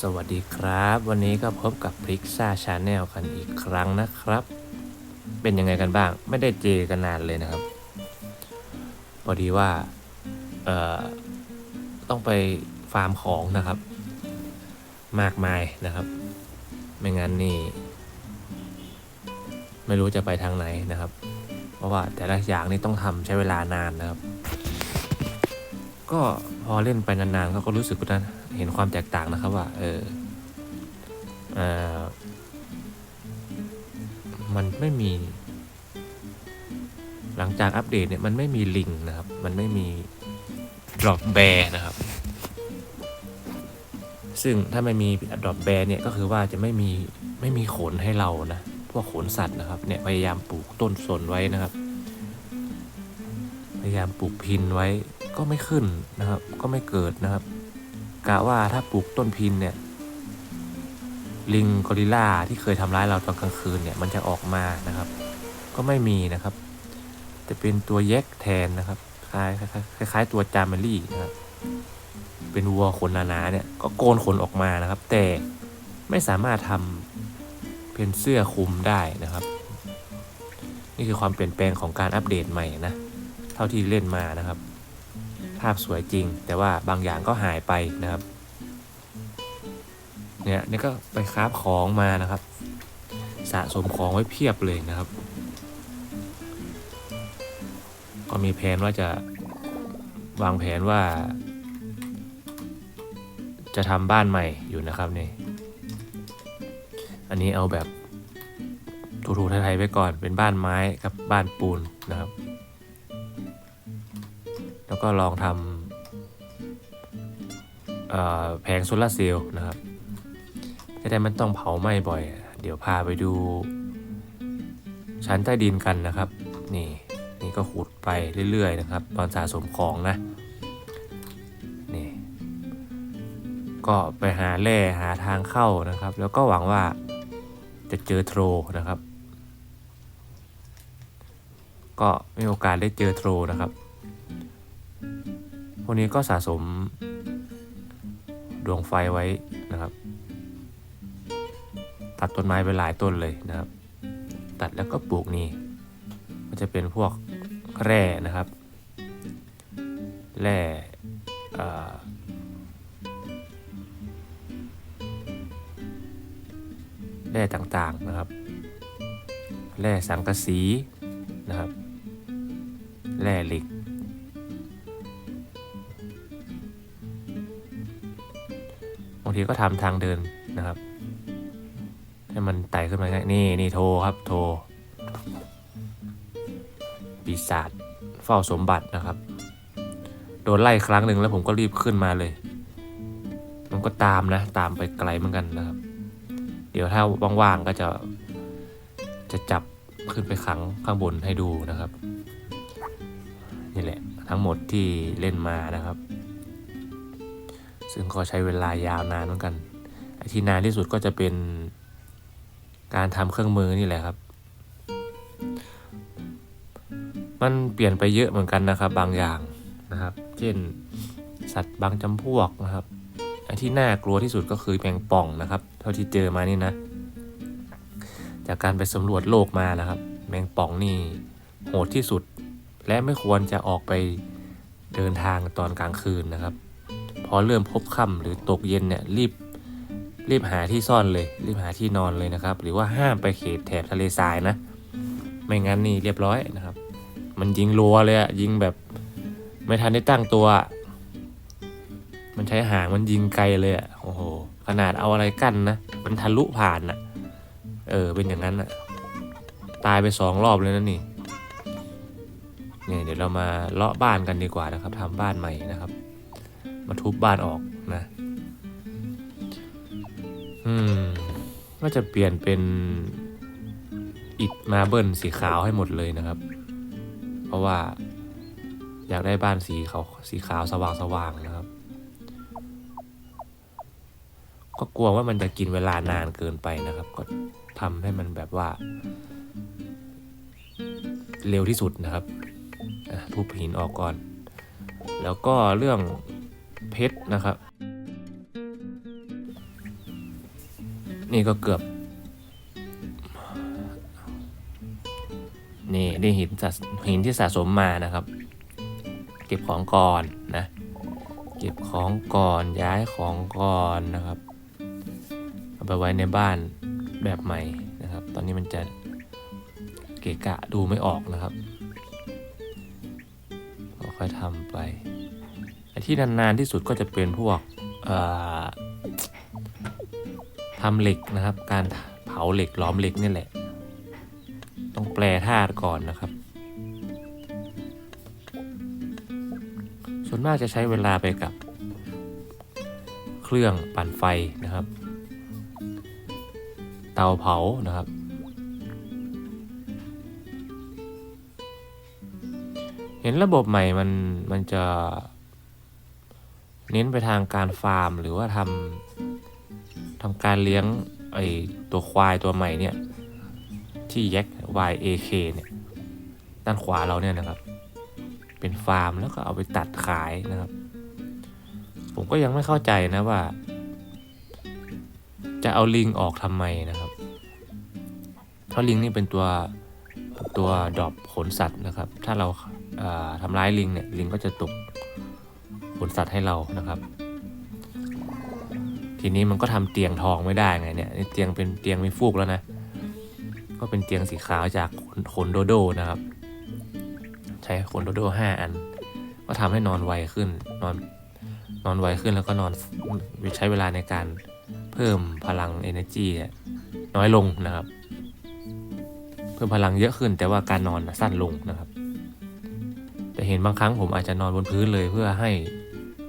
สวัสดีครับ วันนี้ก็พบกับพริกซ่าชาแนลกันอีกครั้งนะครับ เป็นยังไงกันบ้าง ไม่ได้เจอกันนานเลยนะครับ พอดีว่า เอ่อ ต้องไปฟาร์มของนะครับ มากมายนะครับ ไม่งั้นนี่ ไม่รู้จะไปทางไหนนะครับ เพราะว่าแต่ละอย่างนี่ต้องทำใช้เวลานานนะครับ ก็พอเล่นไปนานๆก็ก็รู้สึกว่า เห็นความแตกต่างนะครับว่า เอออมันไม่มี หลังจากอัปเดตเนี่ยมันไม่มีลิงนะครับ มันไม่มีดรอปแบร์นะครับ ซึ่งถ้าไม่มีดรอปแบร์เนี่ยก็คือว่าจะไม่มีไม่มีขนให้เรานะ พวกขนสัตว์นะครับ เนี่ยพยายามปลูกต้นสนไว้นะครับ พยายามปลูกพินไว้ก็ไม่ขึ้นนะครับ ก็ไม่เกิดนะครับ กะว่าถ้าปลูกต้นพินเนี่ย ลิงกอริลลาที่เคยทำร้ายเราตอนกลางคืนเนี่ย มันจะออกมานะครับ ก็ไม่มีนะครับ จะเป็นตัวแยกแทนนะครับ คล้ายคล้ายคล้ายตัวจามเมลี่นะครับ เป็นวัวขนหนาๆเนี่ย ก็โกนขนออกมานะครับ แต่ไม่สามารถทำเป็นเสื้อคลุมได้นะครับ นี่คือความเปลี่ยนแปลงของการอัปเดตใหม่นะ เท่าที่เล่นมานะครับาพสวยจริง แต่ว่าบางอย่างก็หายไปนะครับ เนี่ยนี่ก็ไปคราฟของมานะครับ สะสมของไว้เพียบเลยนะครับ ก็มีแผนว่าจะวางแผนว่า จะทำบ้านใหม่อยู่นะครับนี่ อันนี้เอาแบบถูๆไทยๆไว้ก่อนเป็นบ้านไม้กับบ้านปูนนะครับ แล้วก็ลองทำแผงโซลาเซลล์นะครับจะได้มันต้องเผาไหม้บ่อย เดี๋ยวพาไปดู ชั้นใต้ดินกันนะครับ นี่นี่ก็ขุดไปเรื่อยๆนะครับ ตอนสะสมของนะนี่ก็ไปหาแร่หาทางเข้านะครับ แล้วก็หวังว่าจะเจอโทรนะครับ ก็มีโอกาสได้เจอโทรนะครับ พวกนี้ก็สะสมดวงไฟไว้นะครับ ตัดต้นไม้ไปหลายต้นเลยนะครับ ตัดแล้วก็ปลูกนี่ก็จะเป็นพวกแร่นะครับ แร่เอ่อแร่ต่างๆนะครับ แร่สังกะสีนะครับ แร่เหล็กางทีก็ทำทางเดินนะครับ ให้มันไต่ขึ้นมาง่ายนี่นี่โทรครับโทรปีศาจเฝ้าสมบัตินะครับ โดนไล่ครั้งหนึ่งแล้วผมก็รีบขึ้นมาเลย มันก็ตามนะ ตามไปไกลเหมือนกันนะครับ เดี๋ยวถ้าว่างๆก็จะ จะจับขึ้นไปขังข้างบนให้ดูนะครับ นี่แหละทั้งหมดที่เล่นมานะครับ ซึ่งก็ใช้เวลายาวนานเหมือนกันไอ้ที่นานที่สุดก็จะเป็นการทำเครื่องมือนี่แหละครับ มันเปลี่ยนไปเยอะเหมือนกันนะครับ บางอย่างนะครับ เช่นสัตว์บางจำพวกนะครับไอ้ที่น่ากลัวที่สุดก็คือแมงป่องนะครับ เท่าที่เจอมานี่นะ จากการไปสำรวจโลกมานะครับ แมงป่องนี่โหดที่สุด และไม่ควรจะออกไปเดินทางตอนกลางคืนนะครับ พอเริ่มพบค่ำหรือตกเย็นเนี่ยรีบรีบหาที่ซ่อนเลย รีบหาที่นอนเลยนะครับ หรือว่าห้ามไปเขตแถบทะเลทรายนะ ไม่งั้นนี่เรียบร้อยนะครับ มันยิงรัวเลยอะยิงแบบไม่ทันได้ตั้งตัว มันใช้หางมันยิงไกลเลยอะโอ้โหขนาดเอาอะไรกั้นนะมันทะลุผ่านอะเออเป็นอย่างนั้นอะตายไปสองรอบเลยนะนี่เนี่ยเดี๋ยวเรามาเลาะบ้านกันดีกว่านะครับทำบ้านใหม่นะครับ มาทุบบ้านออกนะ อืมก็จะเปลี่ยนเป็นอิฐมาเบิลสีขาวให้หมดเลยนะครับ เพราะว่าอยากได้บ้านสีขาวสีขาวสว่างสว่างๆนะครับ ก็กลัวว่ามันจะกินเวลานานเกินไปนะครับ ก็ทำให้มันแบบว่า เร็วที่สุดนะครับทุบหินออกก่อน แล้วก็เรื่อง เพชรนะครับ นี่ก็เกือบ นี่นี่หินสะหินที่สะสมมานะครับ เก็บของก่อนนะ เก็บของก่อนย้ายของก่อนนะครับเอาไปไว้ในบ้านแบบใหม่นะครับ ตอนนี้มันจะเกะกะดูไม่ออกนะครับค่อยทำไป ที่นานๆที่สุดก็จะเป็นพวกทำเหล็กนะครับ การเผาเหล็กล้อมเหล็กนี่แหละ ต้องแปลธาตุก่อนนะครับ ส่วนมากจะใช้เวลาไปกับ เครื่องปั่นไฟนะครับ เตาเผานะครับเห็นระบบใหม่มันมันจะ เน้นไปทางการฟาร์มหรือว่าทำทำการเลี้ยงไอตัวควายตัวใหม่เนี่ยที่แยก YAK เนี่ยด้านขวาเราเนี่ยนะครับ เป็นฟาร์มแล้วก็เอาไปตัดขายนะครับ ผมก็ยังไม่เข้าใจนะว่า จะเอาลิงออกทำไมนะครับ เพราะลิงนี่เป็นตัวตัวดรอปขนสัตว์นะครับ ถ้าเราทำร้ายลิงเนี่ยลิงก็จะตก นสัตว์ให้เรานะครับ ทีนี้มันก็ทำเตียงทองไม่ได้ไงเนี่ยเตียงเป็นเตียงมีฟูกแล้วนะ ก็เป็นเตียงสีขาวจากขนขนโดโดนะครับ ใช้ขนโดโดห้าอัน ก็ทำให้นอนไวขึ้นนอนนอนไวขึ้นแล้วก็นอนใช้เวลาในการเพิ่มพลัง energy เนจีน้อยลงนะครับ เพิ่มพลังเยอะขึ้นแต่ว่าการนอนสั้นลงนะครับ แต่เห็นบางครั้งผมอาจจะนอนบนพื้นเลยเพื่อให้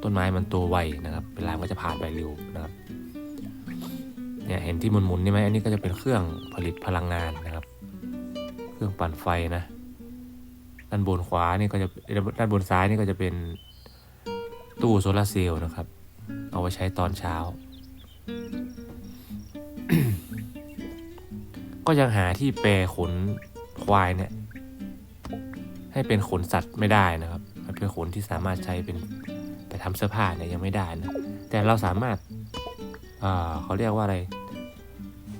ต้นไม้มันโตไวนะครับเวลาก็จะผ่านไปเร็วนะครับเนี่ยเห็นที่หมุนๆนี่ไหมอันนี้ก็จะเป็นเครื่องผลิตพลังงานนะครับ เครื่องปั่นไฟนะ ด้านบนขวานี่ก็จะด้านบนซ้ายนี่ก็จะเป็นตู้โซลาร์เซลล์นะครับ เอาไว้ใช้ตอนเช้า ก็ยังหาที่แปรขนควายเนี่ยให้เป็นขนสัตว์ไม่ได้นะครับ มันเป็นขนที่สามารถใช้เป็น ทำเสื้อผ้าเนี่ยยังไม่ได้นะแต่เราสามารถอ่าเขาเรียกว่าอะไร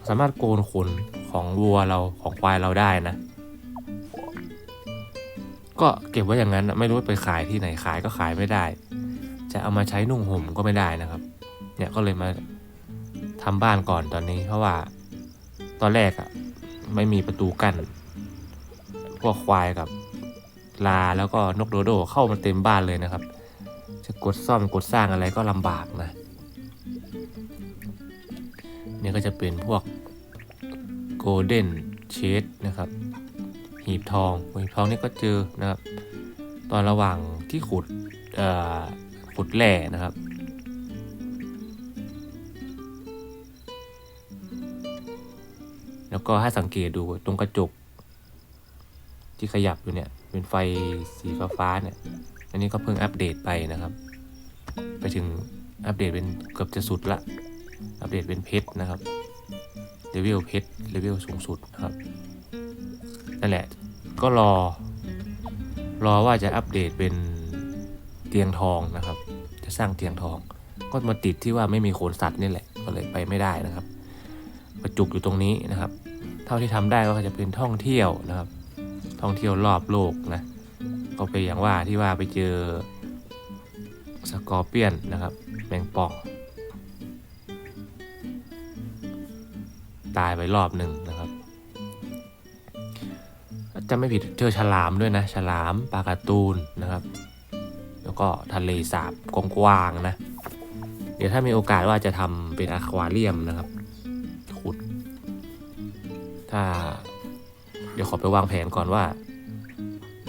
สามารถโกนขนของวัวเราของควายเราได้นะ ก็เก็บไว้อย่างนั้นไม่รู้ไปขายที่ไหนขายก็ขายไม่ได้ จะเอามาใช้นุ่งห่มก็ไม่ได้นะครับ เนี่ยก็เลยมาทำบ้านก่อนตอนนี้ เพราะว่าตอนแรกอะ่ะไม่มีประตูกั้นพวกควายกับลาแล้วก็นกโดโดเข้ามาเต็มบ้านเลยนะครับ จะกดซ่อมกดสร้างอะไรก็ลำบากนะเนี่ยก็จะเป็นพวกโกลเด้นเชดนะครับ หีบทองหีบทองนี่ก็เจอนะครับ ตอนระหว่างที่ขุดเอ่อขุดแร่นะครับแล้วก็ให้สังเกตดูตรงกระจก ที่ขยับอยู่เนี่ย เป็นไฟสีฟ้าฟ้าเนี่ย อันนี้ก็เพิ่งอัปเดตไปนะครับ ไปถึงอัปเดตเป็นเกือบจะสุดละ อัปเดตเป็นเพชรนะครับเลเวลเพชรเลเวลสูงสุดนะครับ นั่นแหละ ก็รอ รอว่าจะอัปเดตเป็นเตียงทองนะครับ จะสร้างเตียงทอง ก็มาติดที่ว่าไม่มีโขนสัตว์นี่แหละ ก็เลยไปไม่ได้นะครับประจุกอยู่ตรงนี้นะครับ เท่าที่ทำได้ก็จะเป็นท่องเที่ยวนะครับ ท่องเที่ยวรอบโลกนะ ก็ไปอย่างว่าที่ว่าไปเจอสกอร์เปียนนะครับแมงป่อง ตายไปรอบหนึ่งนะครับจะไม่ผิดเจอฉลามด้วยนะ ฉลามปลาการ์ตูนนะครับ แล้วก็ทะเลสาบกว้างๆนะ เดี๋ยวถ้ามีโอกาสว่าจะทำเป็นอะควาเรียมนะครับขุด ถ้า เดี๋ยวขอไปวางแผนก่อนว่า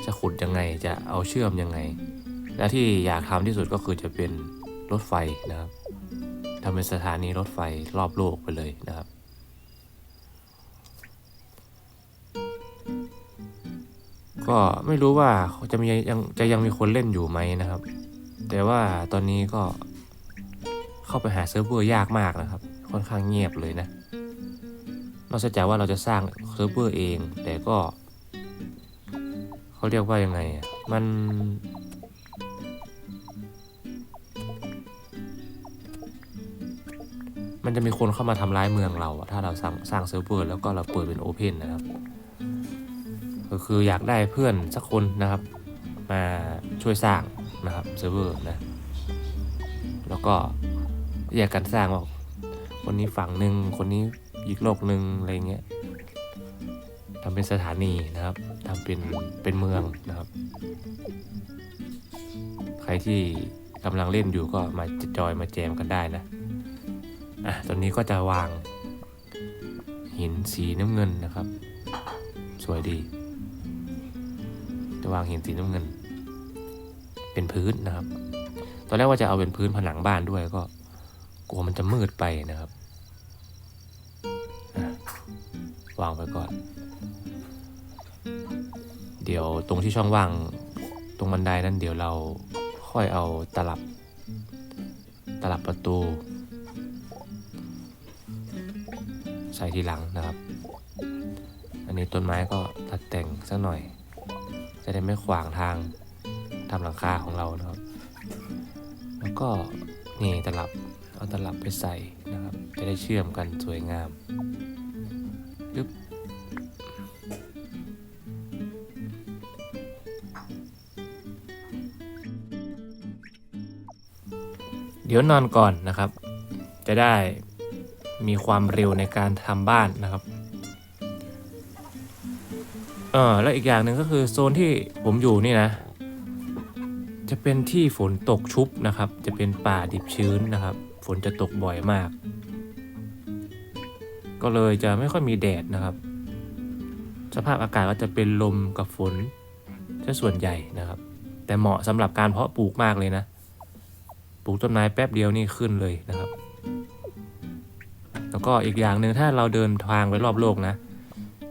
จะขุดยังไงจะเอาเชื่อมยังไง และที่อยากทำที่สุดก็คือจะเป็นรถไฟนะครับทำเป็นสถานีรถไฟรอบโลกไปเลยนะครับก็ไม่รู้ว่าจะมียังจะยังมีคนเล่นอยู่ไหมนะครับ แต่ว่าตอนนี้ก็เข้าไปหาเซิร์ฟเวอร์ยากมากนะครับ ค่อนข้างเงียบเลยนะ นอกจากว่าเราจะสร้างเซิร์ฟเวอร์เอง แต่ก็ เขาเรียกว่ายังไงอะมัน มันจะมีคนเข้ามาทำร้ายเมืองเราอะถ้าเราสร้างสร้างเซิร์ฟเวอร์แล้วก็เราเปิดเป็นโอเพนนะครับ ก็คืออยากได้เพื่อนสักคนนะครับ มาช่วยสร้างนะครับเซิร์ฟเวอร์นะ แล้วก็แยกกันสร้างว่าคนนี้ฝั่งหนึ่งคนนี้อีกโลกหนึ่งอะไรเงี้ยทำเป็นสถานีนะครับ ทำเป็นเป็นเมืองนะครับ ใครที่กำลังเล่นอยู่ก็มาจอยมาแจมกันได้นะอะตอนนี้ก็จะวางหินสีน้ำเงินนะครับ สวยดี จะวางหินสีน้ำเงิน เป็นพื้นนะครับ ตอนแรกว่าจะเอาเป็นพื้นผนังบ้านด้วยก็กลัวมันจะมืดไปนะครับวางไปก่อน เดี๋ยวตรงที่ช่องว่างตรงบันไดนั้นเดี๋ยวเราค่อยเอาตลับ ตลับประตู ใส่ทีหลังนะครับ อันนี้ต้นไม้ก็ตัดแต่งสักหน่อย จะได้ไม่ขวางทางทำหลังคาของเรานะครับ แล้วก็นี่ตลับเอาตลับไปใส่นะครับ จะได้เชื่อมกันสวยงาม เดี๋ยวนอนก่อนนะครับ จะได้มีความเร็วในการทำบ้านนะครับเออแล้วอีกอย่างหนึ่งก็คือโซนที่ผมอยู่นี่นะ จะเป็นที่ฝนตกชุบนะครับ จะเป็นป่าดิบชื้นนะครับ ฝนจะตกบ่อยมาก ก็เลยจะไม่ค่อยมีแดดนะครับ สภาพอากาศก็จะเป็นลมกับฝนซะส่วนใหญ่นะครับ แต่เหมาะสำหรับการเพาะปลูกมากเลยนะ ปลูกต้นไม้แป๊บเดียวนี่ขึ้นเลยนะครับ แล้วก็อีกอย่างหนึ่งถ้าเราเดินทางไปรอบโลกนะ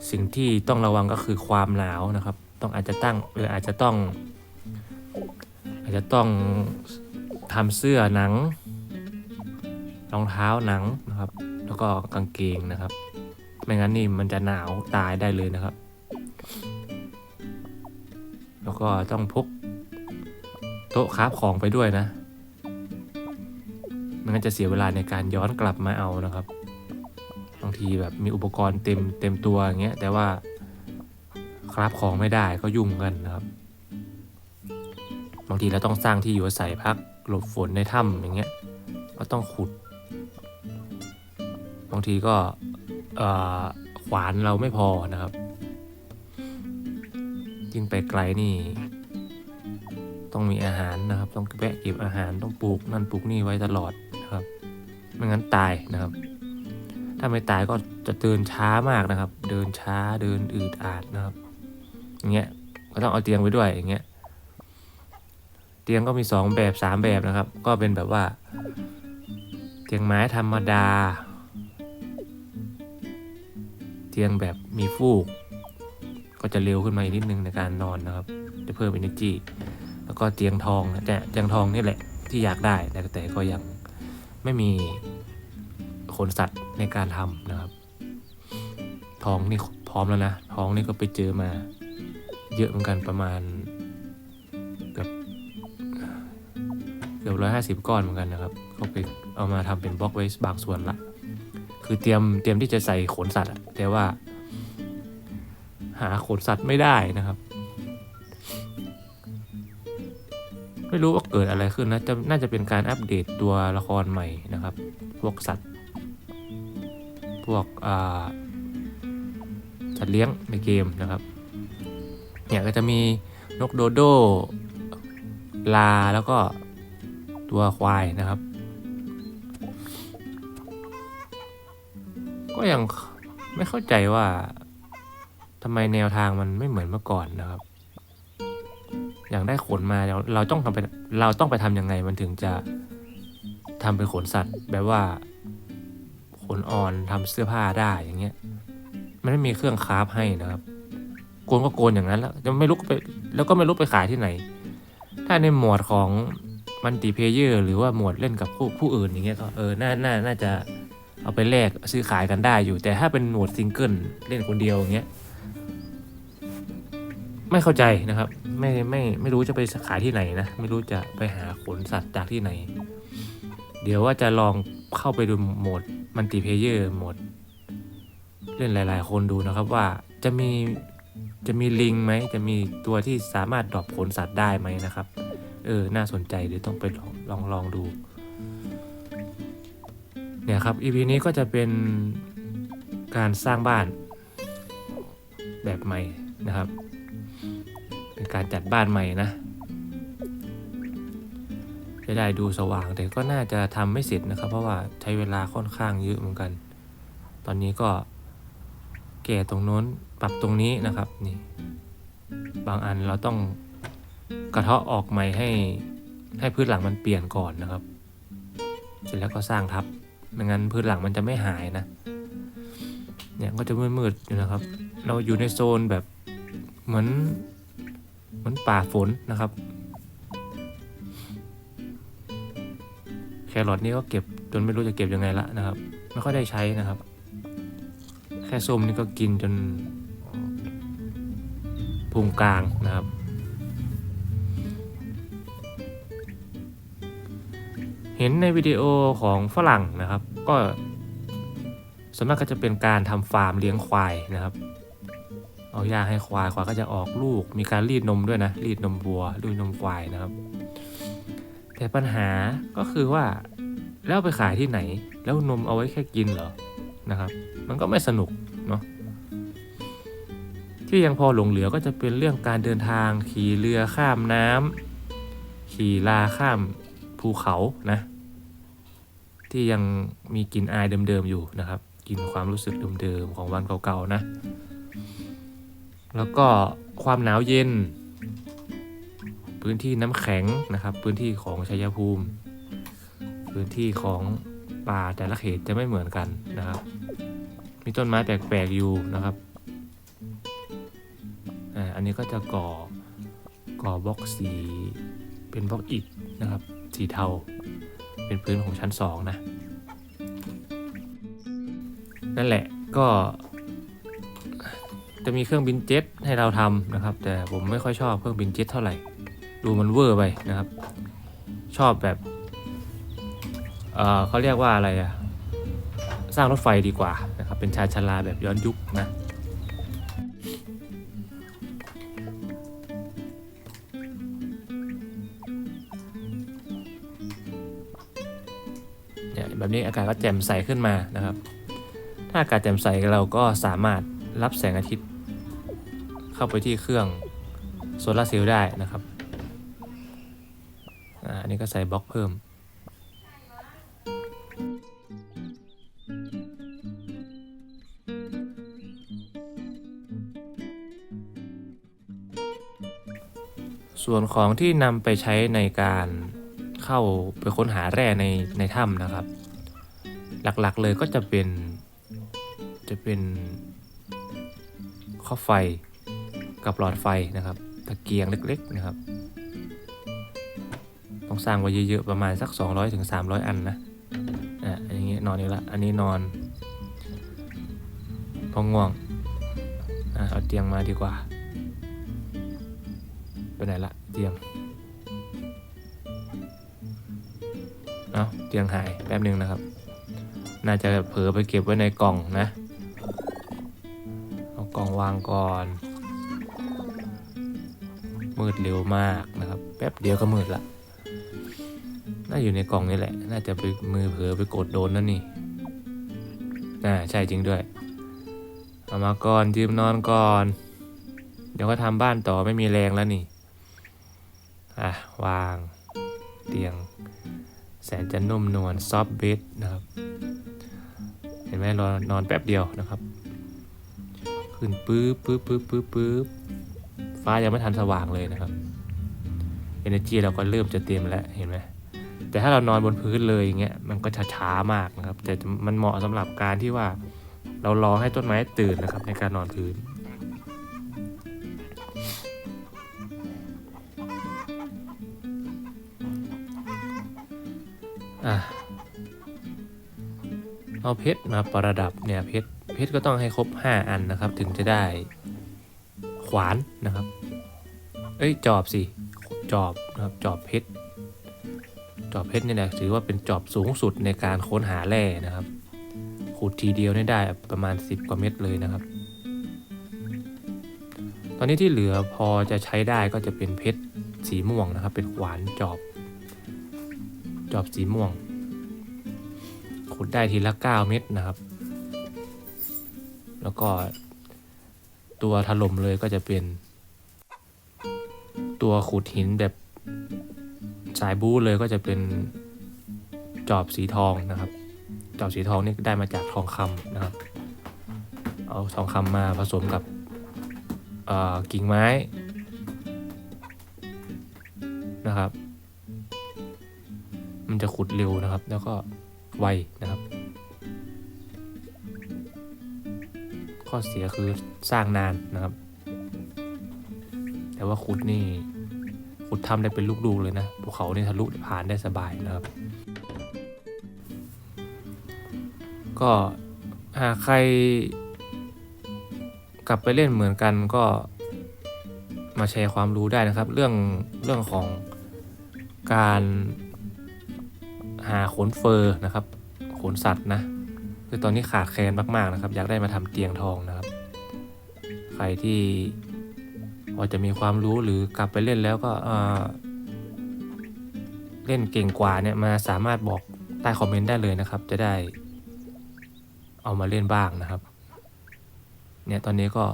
สิ่งที่ต้องระวังก็คือความหนาวนะครับ ต้องอาจจะตั้งหรืออาจจะต้อง อาจจะต้องทำเสื้อหนัง รองเท้าหนังนะครับ แล้วก็กางเกงนะครับ ไม่งั้นนี่มันจะหนาวตายได้เลยนะครับ แล้วก็ต้องพกโต๊ะค้าบของไปด้วยนะันจะเสียเวลาในการย้อนกลับมาเอานะครับบางทีแบบมีอุปกรณ์เต็มเต็มตัวอย่างเงี้ยแต่ว่าคราบของไม่ได้ก็ยุ่งกันนะครับ บางทีเราต้องสร้างที่อยู่อาศัยพักหลบฝนในถ้ำอย่างเงี้ยก็ต้องขุด บางทีก็ขวานเราไม่พอนะครับยิ่งไปไกลนี่ ต้องมีอาหารนะครับ ต้องแวะเก็บอาหารต้องปลูกนั่นปลูกนี่ไว้ตลอด ไม่งั้นตายนะครับ ถ้าไม่ตายก็จะเดินช้ามากนะครับ เดินช้าเดินอืดอาดนะครับ อย่างเงี้ยก็ต้องเอาเตียงไปด้วยอย่างเงี้ยเตียงก็มีสองแบบสามแบบนะครับ ก็เป็นแบบว่า เตียงไม้ธรรมดา เตียงแบบมีฟูก ก็จะเร็วขึ้นมาอีกนิดนึงในการนอนนะครับ จะเพิ่ม energy แล้วก็เตียงทองนะเตียงทองนี่แหละที่อยากได้แต่ก็ยัง ไม่มีขนสัตว์ในการทำนะครับ ท้องนี่พร้อมแล้วนะ ท้องนี่ก็ไปเจอมา เยอะเหมือนกันประมาณเกือบเกือบร้อยห้าสิบก้อนเหมือนกันนะครับก็ไปเอามาทำเป็นบล็อกไว้บางส่วนละคือเตรียมเตรียมที่จะใส่ขนสัตว์แต่ว่า หาขนสัตว์ไม่ได้นะครับ ไม่รู้ว่าเกิดอะไรขึ้นนะจะน่าจะเป็นการอัปเดตตัวละครใหม่นะครับ พวกสัตว์ พวกสัตว์เลี้ยงในเกมนะครับ เนี่ยก็จะมีนกโดโดลาแล้วก็ตัวควายนะครับ ก็ยังไม่เข้าใจว่าทำไมแนวทางมันไม่เหมือนเมื่อก่อนนะครับ อย่างได้ขนมาเราเราต้องทำเป็นเราต้องไปทำยังไงมันถึงจะทำเป็นขนสัตว์แบบว่าขนอ่อนทำเสื้อผ้าได้อย่างเงี้ยมันไม่มีเครื่องคราฟให้นะครับ โกนก็โกนอย่างนั้นแล้วจะไม่รู้ไปแล้วก็ไม่รู้ไปขายที่ไหน ถ้าในหมวดของมันติเพเยอร์หรือว่าหมวดเล่นกับผู้ผู้อื่นอย่างเงี้ยก็เออน่าน่าน่าจะเอาไปแลกซื้อขายกันได้อยู่ แต่ถ้าเป็นหมวดซิงเกิลเล่นคนเดียวอย่างเงี้ย ไม่เข้าใจนะครับ ไม่ไม่ไม่รู้จะไปขายที่ไหนนะ ไม่รู้จะไปหาขนสัตว์จากที่ไหน เดี๋ยวว่าจะลองเข้าไปดูโหมดมัลติเพเยอร์โหมด เล่นหลาย ๆ คนดูนะครับว่าจะมีจะมีลิงไหม จะมีตัวที่สามารถดรอปขนสัตว์ได้ไหมนะครับ เออ น่าสนใจเดี๋ยวต้องไปลองลองลองดู เนี่ยครับ EP นี้ก็จะเป็นการสร้างบ้านแบบใหม่นะครับ เป็นการจัดบ้านใหม่นะจะได้ดูสว่างแต่ก็น่าจะทำไม่เสร็จนะครับ เพราะว่าใช้เวลาค่อนข้างเยอะเหมือนกัน ตอนนี้ก็แก่ตรงโน้นปรับตรงนี้นะครับนี่บางอันเราต้องกระเทาะออกใหม่ให้ให้พื้นหลังมันเปลี่ยนก่อนนะครับ เสร็จแล้วก็สร้างทับไม่งั้นพื้นหลังมันจะไม่หายนะ เนี่ยก็จะมืดๆอยู่นะครับ เราอยู่ในโซนแบบเหมือน เหมือนป่าฝนนะครับ แครอทนี่ก็เก็บจนไม่รู้จะเก็บยังไงละนะครับ ไม่ค่อยได้ใช้นะครับ แค่ส้มนี่ก็กินจนพุงกลางนะครับเห็นในวิดีโอของฝรั่งนะครับ ก็ส่วนมากก็จะเป็นการทำฟาร์มเลี้ยงควายนะครับ เอาหญ้าให้ควายควายก็จะออกลูก มีการรีดนมด้วยนะ รีดนมวัวรีดนมควายนะครับ แต่ปัญหาก็คือว่าแล้วไปขายที่ไหน แล้วนมเอาไว้แค่กินเหรอนะครับ มันก็ไม่สนุกเนาะที่ยังพอหลงเหลือก็จะเป็นเรื่องการเดินทางขี่เรือข้ามน้ำขี่ลาข้ามภูเขานะ ที่ยังมีกลิ่นอายเดิมๆอยู่นะครับกลิ่นความรู้สึกเดิมๆของวันเก่าๆนะ แล้วก็ความหนาวเย็น พื้นที่น้ำแข็งนะครับ พื้นที่ของชัยภูมิ พื้นที่ของป่าแต่ละเขตจะไม่เหมือนกันนะครับ มีต้นไม้แปลกๆอยู่นะครับอ่าอันนี้ก็จะก่อก่อบล็อกสีเป็นบล็อกอิฐนะครับ สีเทา เป็นพื้นของชั้นสองนะ นั่นแหละก็ จะมีเครื่องบินเจ็ตให้เราทำนะครับ แต่ผมไม่ค่อยชอบเครื่องบินเจ็ตเท่าไหร่ ดูมันเวอร์ไปนะครับ ชอบแบบเออเขาเรียกว่าอะไรอะสร้างรถไฟดีกว่านะครับเป็นชาชาลาแบบย้อนยุคนะเนี่ยแบบนี้อากาศก็แจ่มใสขึ้นมานะครับ ถ้าอากาศแจ่มใสเราก็สามารถรับแสงอาทิตย์ เข้าไปที่เครื่องโซลาร์เซลล์ได้นะครับอันนี้ก็ใส่บล็อกเพิ่ม ส่วนของที่นำไปใช้ในการเข้าไปค้นหาแร่ในในถ้ำนะครับ หลักๆเลยก็จะเป็นจะเป็นข้อไฟ กับหลอดไฟนะครับตะเกียงเล็กๆนะครับ ต้องสร้างไว้เยอะๆประมาณสัก 200-300ถึง300 อันนะอะอย่างเงี้ยนอนนี่ละอันนี้นอนพอง่วงอะเอาเตียงมาดีกว่าไปไหนละเตียงเอาเตียงหายแป๊บหนึ่งนะครับ น่าจะเผลอไปเก็บไว้ในกล่องนะ เอากล่องวางก่อน มืดเร็วมากนะครับ แป๊บเดียวก็มืดละ น่าอยู่ในกล่องนี่แหละ น่าจะไปมือเผลอไปกดโดนนั่นนี่น่าใช่จริงด้วย เอามาก่อนยืมนอนก่อน เดี๋ยวก็ทำบ้านต่อไม่มีแรงแล้วนี่ อะ วาง เตียง แสนจะนุ่มนวลซอฟเบดนะครับ เห็นไหมรอนอนแป๊บเดียวนะครับ ขึ้นปื๊บปื๊บปื๊บปื๊บปื๊บ ฟ้ายังไม่ทันสว่างเลยนะครับ energy เราก็เริ่มจะเต็มแล้วเห็นไหมแต่ถ้าเรานอนบนพื้นเลยอย่างเงี้ยมันก็ช้าๆมากนะครับ แต่มันเหมาะสำหรับการที่ว่าเรารอให้ต้นไม้ตื่นนะครับ ในการนอนพื้น เอาเพชรมาประดับเนี่ยเพชรเพชรก็ต้องให้ครบ 5 อันนะครับ ถึงจะได้ วานนะครับ เอ้ยจอบสิ จอบนะครับ จอบเพชร จอบเพชรเนี่ยนะถือว่าเป็นจอบสูงสุดในการค้นหาแร่นะครับ ขุดทีเดียวได้ประมาณ 10 กว่าเม็ดเลยนะครับ ตอนนี้ที่เหลือพอจะใช้ได้ก็จะเป็นเพชรสีม่วงนะครับ เป็นขวานจอบ จอบสีม่วง ขุดได้ทีละ 9 เม็ดนะครับ แล้วก็ ตัวถล่มเลยก็จะเป็น ตัวขุดหินแบบสายบู๊เลยก็จะเป็นจอบสีทองนะครับ จอบสีทองนี่ได้มาจากทองคำนะครับ เอาทองคำมาผสมกับกิ่งไม้นะครับ มันจะขุดเร็วนะครับ แล้วก็ไวนะครับ ข้อเสียคือสร้างนานนะครับ แต่ว่าขุดนี่ขุดทำได้เป็นลูกๆเลยนะภูเขานี่ทะลุผ่านได้สบายนะครับ ก็หากใคร กลับไปเล่นเหมือนกันก็มาแชร์ความรู้ได้นะครับ เรื่องเรื่องของการหาขนเฟอร์นะครับ ขนสัตว์นะ คือตอนนี้ขาดแคลนมากๆนะครับ อยากได้มาทำเตียงทองนะครับ ใครที่พอจะมีความรู้หรือกลับไปเล่นแล้วก็เอ่อเล่นเก่งกว่าเนี่ยมาสามารถบอกใต้คอมเมนต์ได้เลยนะครับ จะได้เอามาเล่นบ้างนะครับ เนี่ยตอนนี้ก็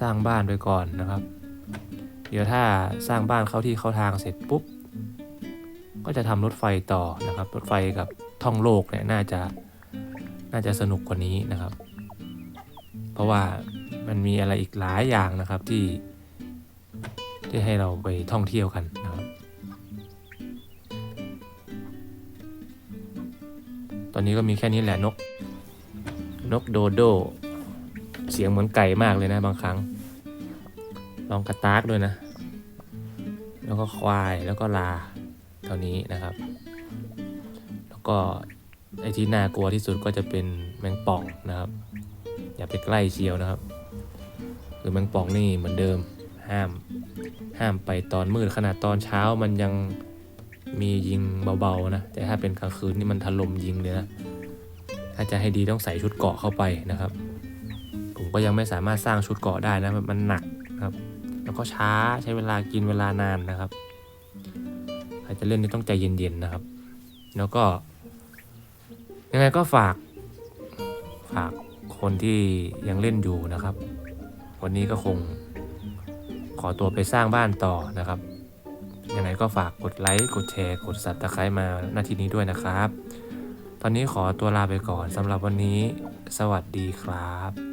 สร้างบ้านไปก่อนนะครับ เดี๋ยวถ้าสร้างบ้านเข้าที่เข้าทางเสร็จปุ๊บ ก็จะทำรถไฟต่อนะครับ รถไฟกับท่องโลกเนี่ยน่าจะ น่าจะสนุกกว่านี้นะครับ เพราะว่ามันมีอะไรอีกหลายอย่างนะครับที่ที่ให้เราไปท่องเที่ยวกันนะครับ ตอนนี้ก็มีแค่นี้แหละนก นกโดโด เสียงเหมือนไก่มากเลยนะบางครั้ง ลองกระตากด้วยนะ แล้วก็ควายแล้วก็ลาเท่านี้นะครับ แล้วก็ ไอ้ที่น่ากลัวที่สุดก็จะเป็นแมงป่องนะครับ อย่าไปใกล้เชียวนะครับคือแมงป่องนี่เหมือนเดิมห้าม ห้ามไปตอนมืดขนาดตอนเช้ามันยังมียิงเบาๆนะ แต่ถ้าเป็นกลางคืนนี่มันถล่มยิงเลยนะ ถ้าจะให้ดีต้องใส่ชุดเกาะเข้าไปนะครับ ผมก็ยังไม่สามารถสร้างชุดเกาะได้นะมันหนักครับ แล้วก็ช้าใช้เวลากินเวลานานนะครับ ใครจะเล่นนี่ต้องใจเย็นๆนะครับ แล้วก็ ยังไงก็ฝาก ฝากคนที่ยังเล่นอยู่นะครับ วันนี้ก็คงขอตัวไปสร้างบ้านต่อนะครับ ยังไงก็ฝากกดไลค์ กดแชร์ กดซับสไครต์มาหน้าที่นี้ด้วยนะครับ ตอนนี้ขอตัวลาไปก่อนสำหรับวันนี้ สวัสดีครับ